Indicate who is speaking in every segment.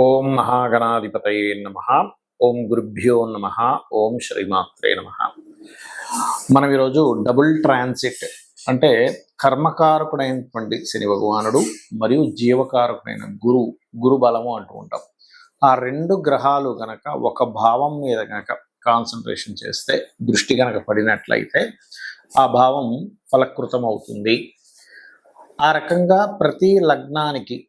Speaker 1: ఓం మహాగణాధిపతయే నమ. ఓం గురుభ్యో నమ. ఓం శ్రీమాత్రే నమ. మనం ఈరోజు డబుల్ ట్రాన్సిట్ అంటే కర్మకారకుడైనటువంటి శని భగవానుడు మరియు జీవకారకుడైన గురు గురు బలము అంటూ ఉంటాం. ఆ రెండు గ్రహాలు గనక ఒక భావం మీద గనక కాన్సన్ట్రేషన్ చేస్తే దృష్టి గనక పడినట్లయితే ఆ భావం ఫలకృతం అవుతుంది ఆ రకంగా ప్రతి లగ్నానికి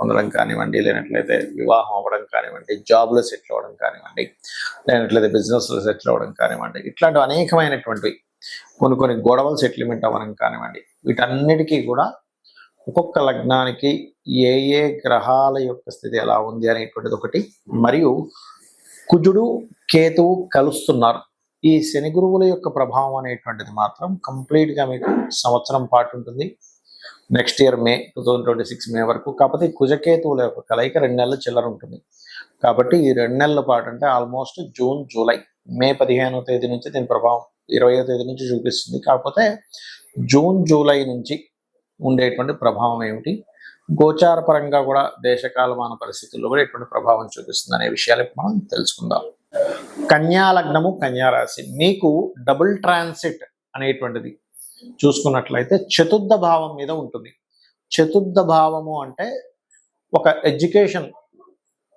Speaker 1: పొందడం కానివ్వండి లేనట్లయితే వివాహం అవ్వడం కానివ్వండి జాబ్లో సెటిల్ అవ్వడం కానివ్వండి లేనట్లయితే బిజినెస్లో సెటిల్ అవ్వడం కానివ్వండి ఇట్లాంటి అనేకమైనటువంటివి కొన్ని కొన్ని గొడవలు సెటిల్మెంట్ అవ్వడం కానివ్వండి వీటన్నిటికీ కూడా ఒక్కొక్క లగ్నానికి ఏ ఏ గ్రహాల యొక్క స్థితి ఎలా ఉంది అనేటువంటిది ఒకటి. మరియు కుజుడు కేతువు కలుస్తున్నారు. ఈ శని గురువుల యొక్క ప్రభావం అనేటువంటిది మాత్రం కంప్లీట్గా మీకు సంవత్సరం పాటు ఉంటుంది. Next year May two thousand twenty six May వరకు. కాకపోతే కుజకేతువుల యొక్క కలయిక రెండు నెలల చిల్లర ఉంటుంది. కాబట్టి ఈ రెండు నెలల పాటు అంటే ఆల్మోస్ట్ జూన్ జూలై మే పదిహేనో తేదీ నుంచి దీని ప్రభావం ఇరవయో తేదీ నుంచి చూపిస్తుంది. కాకపోతే జూన్ జూలై నుంచి ఉండేటువంటి ప్రభావం ఏమిటి? గోచార పరంగా కూడా దేశకాలమాన పరిస్థితుల్లో కూడా ఎటువంటి ప్రభావం చూపిస్తుంది అనే విషయాలు మనం తెలుసుకుందాం. కన్యా లగ్నము కన్యా రాశి. మీకు డబుల్ ట్రాన్సిట్ అనేటువంటిది చూసుకున్నట్లయితే చతుర్థ భావం మీద ఉంటుంది. చతుర్థ భావము అంటే ఒక ఎడ్యుకేషన్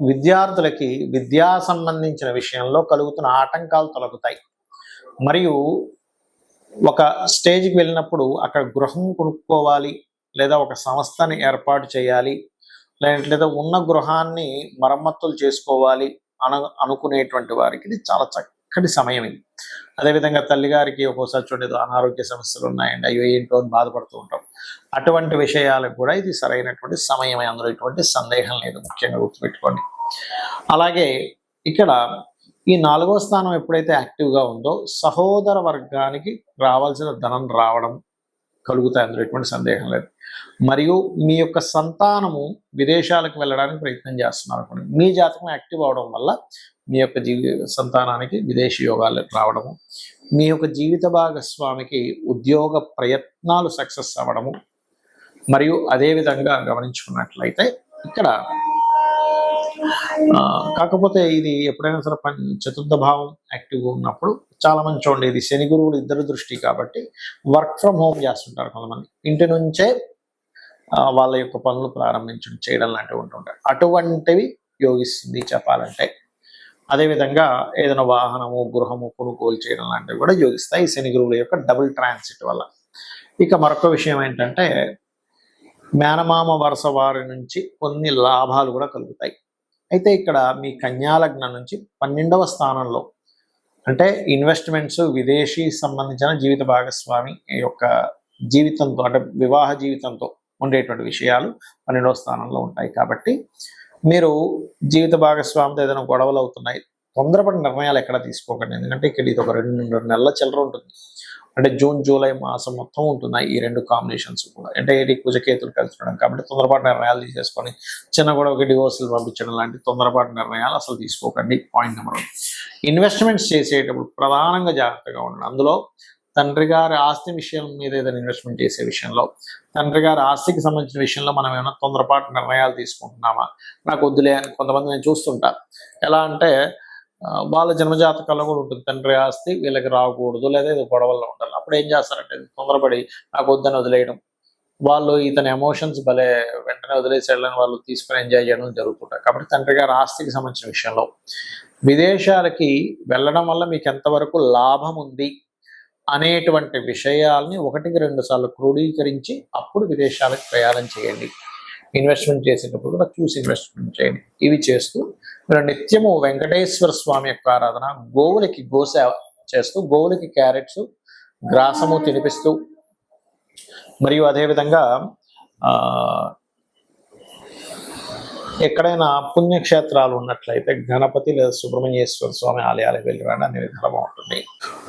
Speaker 1: విద్యార్థులకి విద్యా సంబంధించిన విషయంలో కలుగుతున్న ఆటంకాలు తొలగుతాయి. మరియు ఒక స్టేజ్కి వెళ్ళినప్పుడు అక్కడ గృహం కొనుక్కోవాలి లేదా ఒక సంస్థని ఏర్పాటు చేయాలి లేదా ఉన్న గృహాన్ని మరమ్మతులు చేసుకోవాలి అను అనుకునేటువంటి వారికి ఇది చాలా చక్కటి సమయం ఇది. అదేవిధంగా తల్లిగారికి ఒక్కోసారి చూడలేదు అనారోగ్య సమస్యలు ఉన్నాయండి అయ్యో ఏంటో అని బాధపడుతూ ఉంటాం. అటువంటి విషయాలకు కూడా ఇది సరైనటువంటి సమయమే. అందులో ఎటువంటి సందేహం లేదు ముఖ్యంగా గుర్తుపెట్టుకోండి. అలాగే ఇక్కడ ఈ నాలుగో స్థానం ఎప్పుడైతే యాక్టివ్గా ఉందో సహోదర వర్గానికి రావాల్సిన ధనం రావడం కలుగుతాయి. అందులో ఎటువంటి సందేహం లేదు. మరియు మీ యొక్క సంతానము విదేశాలకు వెళ్ళడానికి ప్రయత్నం చేస్తున్నారు అనుకోండి. మీ జాతకం యాక్టివ్ అవడం వల్ల మీ యొక్క జీవి సంతానానికి విదేశీ యోగాలు రావడము మీ యొక్క జీవిత భాగస్వామికి ఉద్యోగ ప్రయత్నాలు సక్సెస్ అవ్వడము మరియు అదేవిధంగా గమనించుకున్నట్లయితే ఇక్కడ కాకపోతే ఇది ఎప్పుడైనా సరే చతుర్థ భావం యాక్టివ్గా ఉన్నప్పుడు చాలా మంది చూడండి ఇది శని గురువులు ఇద్దరు దృష్టి కాబట్టి వర్క్ ఫ్రమ్ హోమ్ చేస్తుంటారు కొంతమంది. ఇంటి నుంచే వాళ్ళ యొక్క పనులు ప్రారంభించడం చేయడం లాంటివి ఉంటుంటాయి అటువంటివి యోగిస్తుంది చెప్పాలంటే. అదేవిధంగా ఏదైనా వాహనము గృహము కొనుగోలు చేయడం లాంటివి కూడా యోగిస్తాయి. శని గురువుల యొక్క డబుల్ ట్రాన్సిట్ వల్ల. ఇక మరొక విషయం ఏంటంటే మేనమామ వరుస వారి నుంచి కొన్ని లాభాలు కూడా కలుగుతాయి. అయితే ఇక్కడ మీ కన్యాలగ్నం నుంచి పన్నెండవ స్థానంలో అంటే ఇన్వెస్ట్మెంట్స్ విదేశీ సంబంధించిన జీవిత భాగస్వామి యొక్క జీవితంతో అంటే వివాహ జీవితంతో ఉండేటువంటి విషయాలు పన్నెండవ స్థానంలో ఉంటాయి. కాబట్టి మీరు జీవిత భాగస్వామితో ఏదైనా గొడవలు అవుతున్నాయి తొందరపడి నిర్ణయాలు ఎక్కడ తీసుకోకండి. ఎందుకంటే ఇక్కడ ఇది ఒక రెండు రెండు నెలల చిల్లర ఉంటుంది. అంటే జూన్ జూలై మాసం మొత్తం ఉంటున్నాయి ఈ రెండు కాంబినేషన్స్ కూడా. అంటే ఏంటి కుజకేతులు కలిసి ఉండడం. కాబట్టి తొందరపాటు నిర్ణయాలు తీసేసుకొని చిన్న గొడవకి డివోర్సులు పంపించడం లాంటి తొందరపాటు నిర్ణయాలు అసలు తీసుకోకండి. పాయింట్ నెంబర్ వన్ ఇన్వెస్ట్మెంట్స్ చేసేటప్పుడు ప్రధానంగా జాగ్రత్తగా ఉండండి. అందులో తండ్రి గారి ఆస్తి విషయం మీద ఏదైనా ఇన్వెస్ట్మెంట్ చేసే విషయంలో తండ్రి గారి ఆస్తికి సంబంధించిన విషయంలో మనం ఏమైనా తొందరపాటు నిర్ణయాలు తీసుకుంటున్నామా? నాకు వద్దులే అని కొంతమంది నేను చూస్తుంటా. ఎలా అంటే వాళ్ళ జన్మజాతకాల్లో కూడా ఉంటుంది. తండ్రి ఆస్తి వీళ్ళకి రాకూడదు లేదా ఇది గొడవల్లో ఉండాలి. అప్పుడు ఏం చేస్తారంటే తొందరపడి నాకు వద్దని వదిలేయడం. వాళ్ళు ఇతని ఎమోషన్స్ భలే వెంటనే వదిలేసేయాలని వాళ్ళు తీసుకుని ఎంజాయ్ చేయడం జరుగుతుంటారు కాబట్టి తండ్రి గారి ఆస్తికి సంబంధించిన విషయంలో విదేశాలకి వెళ్ళడం వల్ల మీకు ఎంతవరకు లాభం ఉంది? అనేటువంటి విషయాల్ని ఒకటికి రెండు సార్లు క్రోడీకరించి అప్పుడు విదేశాలకు ప్రయాణం చేయండి. ఇన్వెస్ట్మెంట్ చేసేటప్పుడు కూడా చూసి ఇన్వెస్ట్మెంట్ చేయండి. ఇవి చేస్తూ మీరు నిత్యము వెంకటేశ్వర స్వామి యొక్క ఆరాధన గోవులకి గోసేవ చేస్తూ గోవులకి క్యారెట్స్ గ్రాసము తినిపిస్తూ మరియు అదేవిధంగా ఎక్కడైనా పుణ్యక్షేత్రాలు ఉన్నట్లయితే గణపతి లేదా సుబ్రహ్మణ్యేశ్వర స్వామి ఆలయాలకు వెళ్ళిరాని అనే విధానం ఉంటుంది.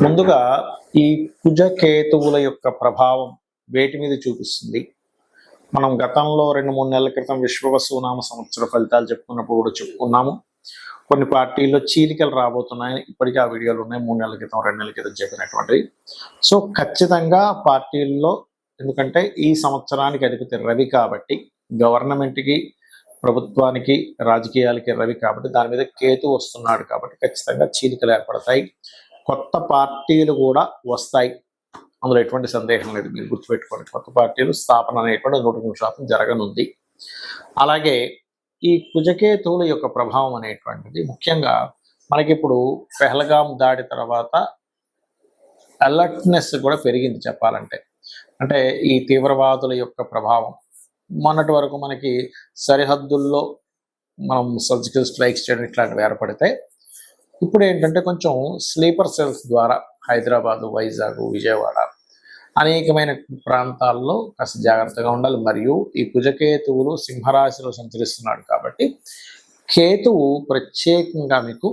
Speaker 1: ముందుగా ఈ కుజకేతువుల యొక్క ప్రభావం వేటి మీద చూపిస్తుంది? మనం గతంలో రెండు మూడు నెలల క్రితం విశ్వవసునామ సంవత్సర ఫలితాలు చెప్పుకున్నప్పుడు కూడా చెప్పుకున్నాము. కొన్ని పార్టీల్లో చీలికలు రాబోతున్నాయి. ఇప్పటికీ ఆ వీడియోలు ఉన్నాయి. మూడు నెలల క్రితం రెండు నెలల క్రితం చెప్పినటువంటివి. సో ఖచ్చితంగా పార్టీల్లో ఎందుకంటే ఈ సంవత్సరానికి అధిపతి రవి కాబట్టి గవర్నమెంట్కి ప్రభుత్వానికి రాజకీయాలకి రవి కాబట్టి దాని మీద కేతు వస్తున్నాడు కాబట్టి ఖచ్చితంగా చీలికలు ఏర్పడతాయి. కొత్త పార్టీలు కూడా వస్తాయి. అందులో ఎటువంటి సందేహం లేదు. మీరు గుర్తుపెట్టుకోండి. కొత్త పార్టీలు స్థాపన అనేటువంటి నూట మూడు శాతం జరగనుంది. అలాగే ఈ కుజకేతువుల యొక్క ప్రభావం అనేటువంటిది ముఖ్యంగా మనకిప్పుడు పెహల్గాం దాడి తర్వాత అలర్ట్నెస్ కూడా పెరిగింది చెప్పాలంటే. అంటే ఈ తీవ్రవాదుల యొక్క ప్రభావం మొన్నటి వరకు మనకి సరిహద్దుల్లో మనం సర్జికల్ స్ట్రైక్స్ చేయడం ఇట్లాంటివి ఏర్పడితే ఇప్పుడు ఏంటంటే కొంచెం స్లీపర్ సెల్స్ ద్వారా హైదరాబాదు వైజాగ్ విజయవాడ అనేకమైన ప్రాంతాల్లో కాస్త జాగ్రత్తగా ఉండాలి. మరియు ఈ కుజకేతువులు సింహరాశిలో సంచరిస్తున్నాడు కాబట్టి కేతువు ప్రత్యేకంగా మీకు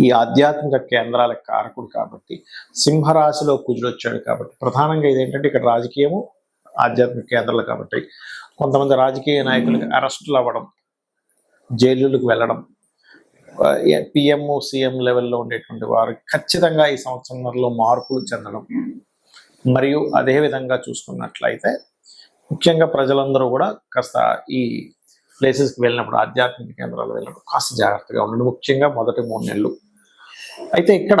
Speaker 1: ఈ ఆధ్యాత్మిక కేంద్రాల కారకుడు కాబట్టి సింహరాశిలో కుజుడు వచ్చాడు కాబట్టి ప్రధానంగా ఇదేంటంటే ఇక్కడ రాజకీయము ఆధ్యాత్మిక కేంద్రాలు కాబట్టి కొంతమంది రాజకీయ నాయకులకు అరెస్టులు అవ్వడం జైలులకు వెళ్ళడం పిఎం సీఎం లెవెల్లో ఉండేటువంటి వారు ఖచ్చితంగా ఈ సంవత్సరంలో మార్పులు చెందడం. మరియు అదే విధంగా చూసుకున్నట్లయితే ముఖ్యంగా ప్రజలందరూ కూడా కాస్త ఈ ప్లేసెస్కి వెళ్ళినప్పుడు ఆధ్యాత్మిక కేంద్రాలు వెళ్ళినప్పుడు కాస్త జాగ్రత్తగా ఉండండి. ముఖ్యంగా మొదటి మూడు నెలలు. అయితే ఇక్కడ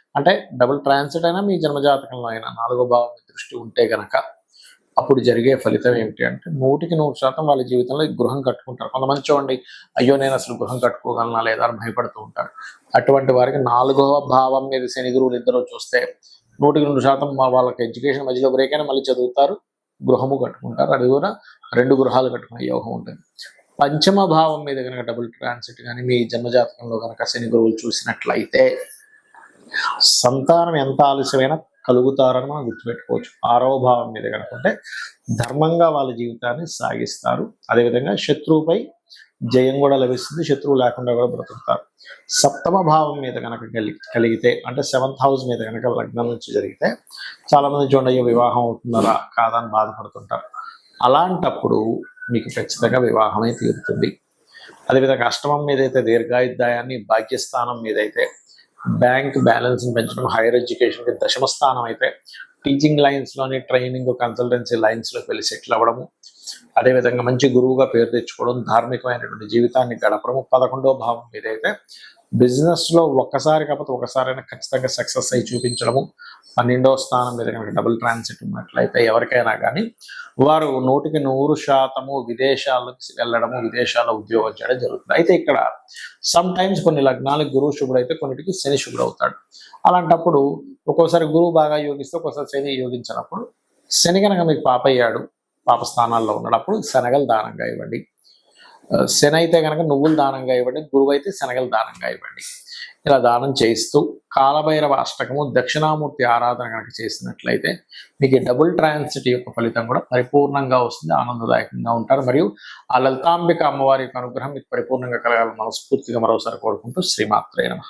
Speaker 1: అంటే డబుల్ ట్రాన్సిట్ అయినా మీ జన్మజాతకంలో అయినా నాలుగో భావం దృష్టి ఉంటే గనక అప్పుడు జరిగే ఫలితం ఏమిటి అంటే నూటికి నూరు శాతం వాళ్ళ జీవితంలో గృహం కట్టుకుంటారు. కొంతమంది చూడండి అయ్యో నేను అసలు గృహం కట్టుకోగలనా లేదా అని భయపడుతూ ఉంటారు. అటువంటి వారికి నాలుగవ భావం మీద శని గురువులు ఇద్దరు చూస్తే నూటికి నూరు శాతం మా వాళ్ళకి ఎడ్యుకేషన్ మధ్యలో బ్రేక్ అయినా మళ్ళీ చదువుతారు గృహము కట్టుకుంటారు. అది కూడా రెండు గృహాలు కట్టుకునే యోగం ఉంటుంది. పంచమ భావం మీద కనుక డబుల్ ట్రాన్సిట్ కానీ మీ జన్మజాతకంలో కనుక శని గురువులు చూసినట్లయితే సంతానం ఎంత ఆలస్యమైనా కలుగుతారని మనం గుర్తుపెట్టుకోవచ్చు. ఆరవ భావం మీద కనుకుంటే ధర్మంగా వాళ్ళ జీవితాన్ని సాగిస్తారు. అదేవిధంగా శత్రువుపై జయం కూడా లభిస్తుంది. శత్రువు లేకుండా కూడా బ్రతుకుతారు. సప్తమ భావం మీద కనుక కలిగితే అంటే సెవెంత్ హౌస్ మీద కనుక లగ్నం నుంచి జరిగితే చాలా మంది చూడండి అయ్యో వివాహం అవుతున్నారా కాదా? అని బాధపడుతుంటారు. అలాంటప్పుడు మీకు ఖచ్చితంగా వివాహమే తీరుతుంది. అదేవిధంగా అష్టమం మీద అయితే దీర్ఘాయుద్ధాయాన్ని భాగ్యస్థానం మీద అయితే బ్యాంక్ బ్యాలెన్స్ పెంచడం హైయర్ ఎడ్యుకేషన్కి దశమ స్థానం అయితే టీచింగ్ లైన్స్లోని ట్రైనింగ్ కన్సల్టెన్సీ లైన్స్లోకి వెళ్ళి సెటిల్ అవ్వడము అదేవిధంగా మంచి గురువుగా పేరు తెచ్చుకోవడం ధార్మికమైనటువంటి జీవితాన్ని గడపడము పదకొండో భావం మీద అయితే బిజినెస్లో ఒక్కసారి కాకపోతే ఒకసారైనా ఖచ్చితంగా సక్సెస్ అయి చూపించడము. పన్నెండవ స్థానం మీద కనుక డబుల్ ట్రాన్సిట్ ఉన్నట్లయితే ఎవరికైనా కానీ వారు నూటికి నూరు శాతము విదేశాలకు వెళ్ళడము విదేశాల్లో ఉద్యోగం చేయడం జరుగుతుంది. అయితే ఇక్కడ సమ్ టైమ్స్ కొన్ని లగ్నాలకు గురువు శుభుడు అయితే కొన్నిటికి శని శుభుడు అవుతాడు. అలాంటప్పుడు ఒక్కోసారి గురువు బాగా యోగిస్తే ఒక్కోసారి శని యోగించినప్పుడు శని కనుక మీకు పాప అయ్యాడు పాప స్థానాల్లో ఉన్నప్పుడు శనగలు దానంగా ఇవ్వండి. శని అయితే కనుక నువ్వులు దానంగా ఇవ్వండి గురువు అయితే శనగలు దానంగా ఇవ్వండి. ఇలా దానం చేయిస్తూ కాలభైరవ అష్టకము దక్షిణామూర్తి ఆరాధన కనుక చేసినట్లయితే మీకు డబుల్ ట్రాన్సిట్ యొక్క ఫలితం కూడా పరిపూర్ణంగా వస్తుంది ఆనందదాయకంగా ఉంటారు. మరియు ఆ లలితాంబిక అమ్మవారి యొక్క అనుగ్రహం మీకు పరిపూర్ణంగా కలగాలని మనస్ఫూర్తిగా మరోసారి కోరుకుంటూ శ్రీమాత్రే నమ.